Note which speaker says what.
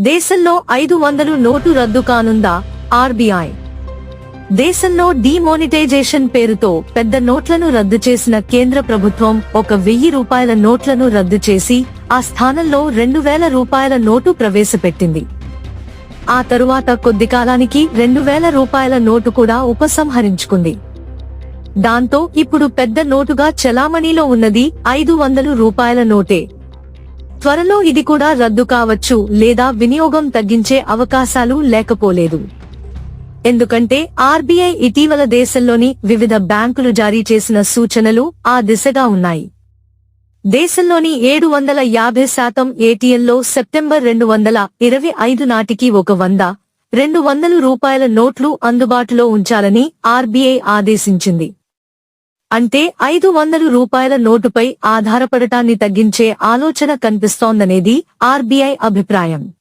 Speaker 1: దేశంలో ఐదు వందలు నోటు రద్దు కానుందా ఆర్బీఐ? దేశంలో డిమోనిటైజేషన్ పేరుతో పెద్ద నోట్లను రద్దు చేసిన కేంద్ర ప్రభుత్వం ఒక వెయ్యి రూపాయల నోట్లను రద్దు చేసి ఆ స్థానంలో రెండు వేల రూపాయల నోటు ప్రవేశపెట్టింది. ఆ తరువాత కొద్ది కాలానికి రెండు వేల రూపాయల నోటు కూడా ఉపసంహరించుకుంది. దాంతో ఇప్పుడు పెద్ద నోటుగా చెలామణిలో ఉన్నది ఐదు వందలు రూపాయల నోటే. త్వరలో ఇది కూడా రద్దు కావచ్చు లేదా వినియోగం తగ్గించే అవకాశాలు లేకపోలేదు. ఎందుకంటే ఆర్బీఐ ఇటీవల దేశంలోని వివిధ బ్యాంకులు జారీ చేసిన సూచనలు ఆ దిశగా ఉన్నాయి. దేశంలోని ఏడు వందల యాభై శాతం ఏటీఎంలో సెప్టెంబర్ రెండు వందల ఇరవై ఐదు నాటికి ఒక వంద రెండు వందలు రూపాయల నోట్లు అందుబాటులో ఉంచాలని ఆర్బీఐ ఆదేశించింది. అంటే ఐదు వందలు రూపాయల నోటుపై ఆధారపడటాన్ని తగ్గించే ఆలోచన కనిపిస్తోందనేది ఆర్బీఐ అభిప్రాయం.